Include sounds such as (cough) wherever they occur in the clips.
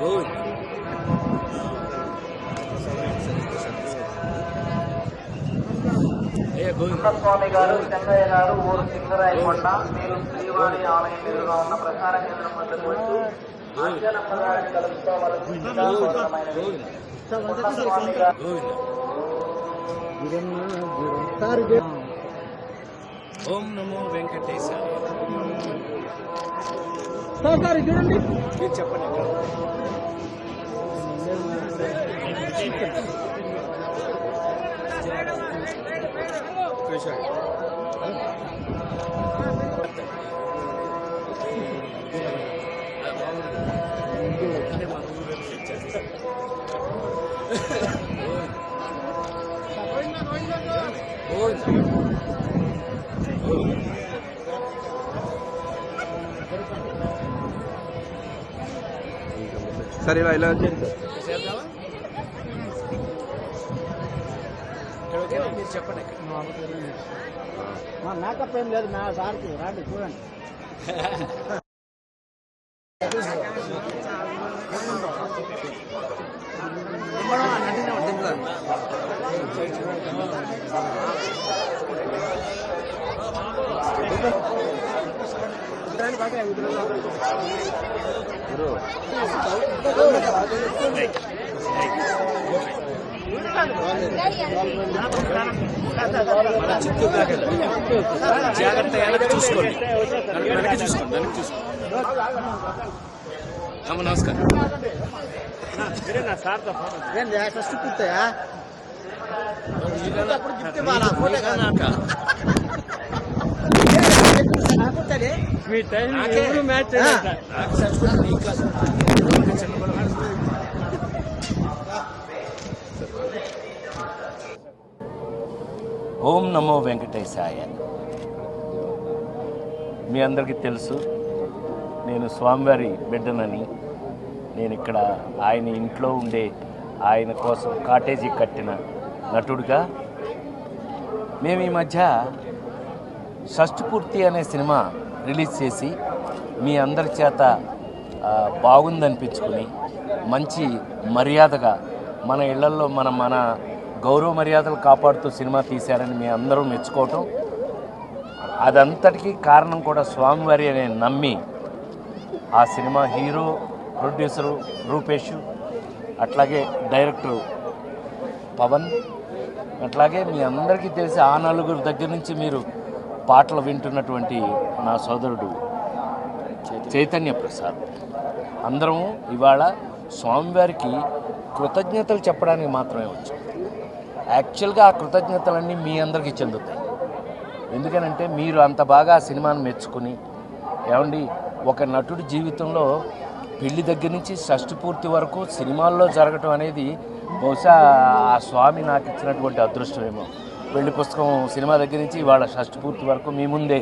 గోవింద్ స్వామి గారు చెంగయ్య గారు ఊరు సింగరాయకొండ మీరు శ్రీవారి ఆలయం ఎదురుగా ఉన్న ప్రసార కేంద్రం వద్దకు వచ్చి ఆజ్ఞానమ్మ గారిని గోవింద్ ఓం నమో వెంకటేశాయ. సార్ సార్ చూడండి. చెప్పండి Oh, సరే ఇలా ఇలా చెప్పండి మేకప్ ఏం లేదు నా సార్కి రాండి చూడండి. (laughs) మన జాగ్రత్త వెనక్కి చూసుకోండి వెనక్కి చూసుకోండి వెనక్కి చూసుకోండి అమ్మ నమస్కారం ఏంది ఫస్ట్ పూర్తయా మీ టైం నాకే. మ్యాచ్ మీ టైం ఎవరు మ్యాచ్ ఓం నమో వెంకటేశాయ. మీ అందరికీ తెలుసు నేను స్వామివారి బిడ్డనని. నేను ఇక్కడ ఆయన ఇంట్లో ఉండే ఆయన కోసం కాటేజీ కట్టిన నటుడిగా. మేము ఈ మధ్య షష్ఠపూర్తి అనే సినిమా రిలీజ్ చేసి మీ అందరి చేత బాగుందనిపించుకుని మంచి మర్యాదగా మన ఇళ్ళలో మన మన గౌరవ మర్యాదలు కాపాడుతూ సినిమా తీశారని మీ అందరూ మెచ్చుకోవటం అదంతటికీ కారణం కూడా స్వామివారి అనే నమ్మి ఆ సినిమా హీరో ప్రొడ్యూసరు రూపేష్ అట్లాగే డైరెక్టరు పవన్ అట్లాగే మీ అందరికీ తెలిసి ఆ నలుగురు దగ్గర నుంచి మీరు పాటలు వింటున్నటువంటి నా సోదరుడు చైతన్య ప్రసాద్. అందరం ఇవాళ స్వామివారికి కృతజ్ఞతలు చెప్పడానికి మాత్రమే వచ్చాం. యాక్చువల్గా ఆ కృతజ్ఞతలన్నీ మీ అందరికీ చెందుతాయి. ఎందుకనంటే మీరు అంత బాగా ఆ సినిమాను మెచ్చుకుని ఏమండి ఒక నటుడి జీవితంలో పెళ్ళి దగ్గర నుంచి షష్టి పూర్తి వరకు సినిమాల్లో జరగటం అనేది బహుశా ఆ స్వామి నాకు ఇచ్చినటువంటి అదృష్టమేమో. పెళ్ళి పుస్తకం సినిమా దగ్గర నుంచి ఇవాళ షష్టి పూర్తి వరకు మీ ముందే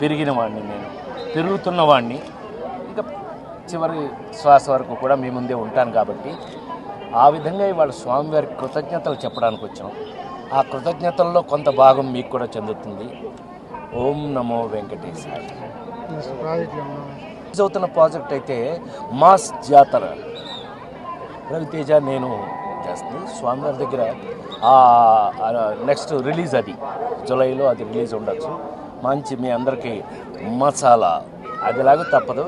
పెరిగిన వాడిని నేను. పెరుగుతున్న వాడిని ఇంకా చివరి శ్వాస వరకు కూడా మీ ముందే ఉంటాను కాబట్టి ఆ విధంగా ఇవాళ స్వామివారికి కృతజ్ఞతలు చెప్పడానికి వచ్చాం. ఆ కృతజ్ఞతల్లో కొంత భాగం మీకు కూడా చెందుతుంది. ఓం నమో వెంకటేశాయ. అవుతున్న ప్రాజెక్ట్ అయితే మాస్ జాతర. రవితేజ నేను చేస్తుంది. స్వామివారి దగ్గర నెక్స్ట్ రిలీజ్ అది. జూలైలో అది రిలీజ్ ఉండొచ్చు. మంచి మీ అందరికీ మసాలా. అదిలాగా తప్పదు.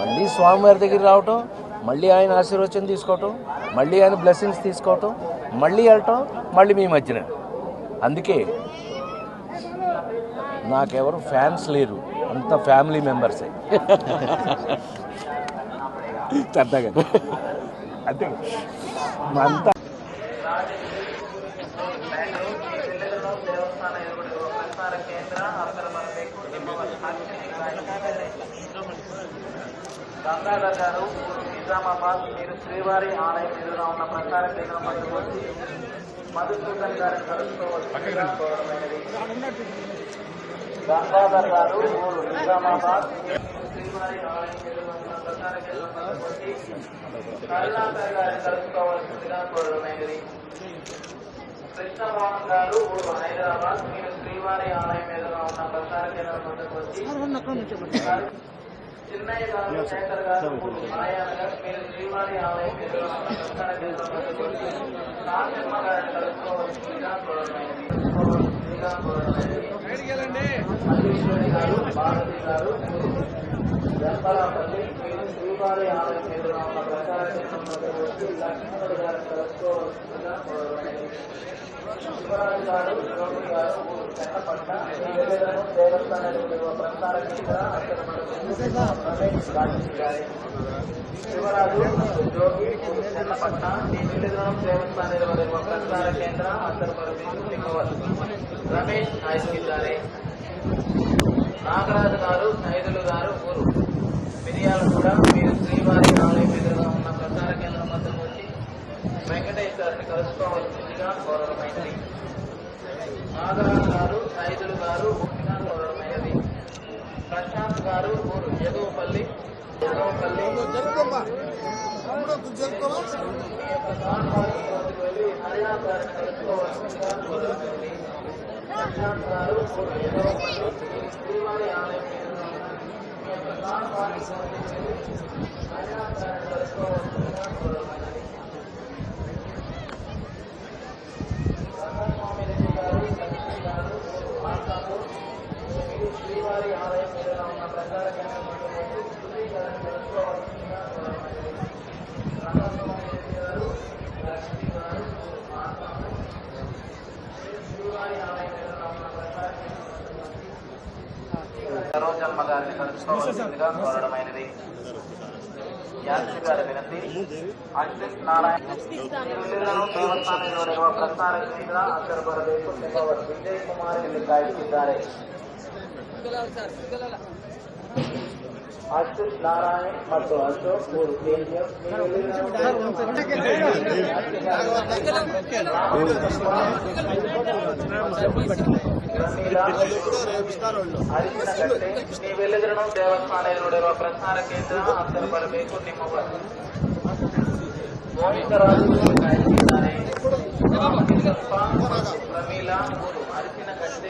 మళ్ళీ స్వామివారి దగ్గర రావటం మళ్ళీ ఆయన ఆశీర్వచనం తీసుకోవటం మళ్ళీ ఆయన బ్లెస్సింగ్స్ తీసుకోవటం మళ్ళీ వెళ్ళటం మళ్ళీ మీ మధ్యన. అందుకే నాకెవరు ఫ్యాన్స్ లేరు. అంత ఫ్యామిలీ మెంబర్సే సరదాగా అంతే. అంతా దేవస్థాన ఎదుగుడు ప్రసార కేంద్ర అక్కడ మన మీకు గంగాధర్ గారు నిజామాబాద్ మీరు శ్రీవారి ఆలయం ఎదురుగా ఉన్న ప్రచార కేంద్రం వద్దకు వచ్చి మధుసూదన్ గారిని కలుసుకోవచ్చు గంగాధర్ గారు ఊరు నిజామాబాద్ మీరు శ్రీవారి ఆలయం ఎదురుగా ఉన్న ప్రసార కేంద్రం వద్దకు వచ్చి కరుణాకర్ గారిని కలుసుకోవాల్సిందిగా కోరడమైనది కృష్ణమోహన్ గారు హైదరాబాద్ మీరు శ్రీవారి ఆలయం ఎదురుగా ఉన్న ప్రసార కేంద్రం వద్దకు వచ్చి చిన్నయ్య గారు శేఖర్ మీరు శ్రీవారి ఆలయం ఎదురుగా ఉన్న ప్రసార కేంద్రం వద్దకు వచ్చి కాశమ్మ గారిని కలుసుకోవాల్సిందిగా కోరడమైనది. కలుసుకోవాల్సిందిగా కోరడమైనది. భారతి గారు జంపలాపల్లి శ్రీవారి ఆలయ కేంద్రంలో ఉన్న ప్రచార కేంద్రంలోకి వచ్చి లక్ష్మణుడు గారు శివరాజు గారు యోగి గారు చెన్నపట్ట నివేదన దేవస్థానానికి ప్రచార కేంద్ర రమేష్ గాంధీ గారి శివరాజు యోగి చెన్నపట్ట నివేదన దేవస్థానం ప్రచార కేಂದ್ರ ಅಂತರ್ಪಡಿಸಿದ್ದು ನಿಮವತ್ತು ರಮೇಶ್ ನಾಯ್ಕಿದ್ದಾರೆ నాగరాజు గారు సైదులు గారు ఊరు. మిరియాలు కూడా మీరు శ్రీవారి ఆలయం ఎదురుగా ఉన్న ప్రసార కేంద్రం వద్దకు వచ్చి వెంకటేశ్వరుని కలుసుకోవాల్సిందిగా కోరడమైనది. నాగరాజు గారు సైదులు గారు ఊరిగా కోరడమైనది. ప్రశాంత్ గారు ఊరు సామాజిక రోజుకు వెళ్ళి హరియాణ గారిని కలుసుకోవాల్సిందిగా కోరడమైనది. ప్రశాంత్ గారు ఊరు ఎదువుపల్లి మీరు శ్రీవారి ఆలయం ఎదురుగా ఉన్న మీ యొక్క సామాజిక రోజుకు వెళ్ళి హరియాణ గారిని కలుసుకోవాల్సిందిగా కోరడమైనది రంగస్వామి రెడ్డి గారు లక్ష్మీ గారు మాట్లాడు మీరు శ్రీవారి ఆలయం ఎదురుగా ఉన్న ప్రచార కేంద్రం వద్దకు వచ్చి శుద్ధీకరణ తెలుసుకోవాల్సిందిగా కోరడమైనది. రంగస్వామి రెడ్డి గారు లక్ష్మీ గారు మాట్లాడు మీరు శ్రీవారి ఆలయం ఎదురుగా ఉన్న ప్రచార కేంద్రం వద్దకు వచ్చి సరోజమ్మ గారిని కలుసుకోవాల్సిందిగా కోరడమైనది యాత్రి గారి వినతి అశ్విత్ నారాయణ ಇಲ್ಲಿರುವ ದೇವಸ್ಥಾನದಲ್ಲಿರುವ ಪ್ರಸಾರ ಕೇಂದ್ರ ಅಂತರ ಬರಬೇಕು ಎಂಬ ವಿಜಯ್ ಕುಮಾರ್ ಇಲ್ಲಿ ಕಾಯುತ್ತಿದ್ದಾರೆ ಅಶ್ವಿತ್ ನಾರಾಯಣ್ ಮತ್ತು ಅಶೋಕ್ ಮೂರು ಕೆಜಿಎಫ್ ಅರಿಶಿನಗಟ್ಟೆ ನೀವೆಲ್ಲಿದ್ರೂ ದೇವಸ್ಥಾನ ನೋಡಿರುವ ಪ್ರಸಾರ ಕೇಂದ್ರ ಅಂತರ ಬರಬೇಕು ನಿಮ್ಮ ಮೋಹಿತರಾಜು ಕಾಯುತ್ತಿದ್ದಾರೆ ಪ್ರಮೀಲಾ ಮೂರು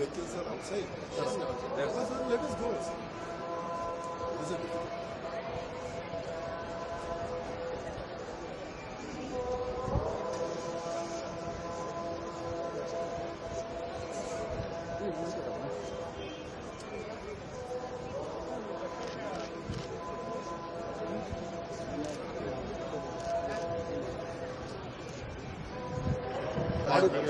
Wait till it's not safe. That's não. That wasn't. Let us go. It was a thank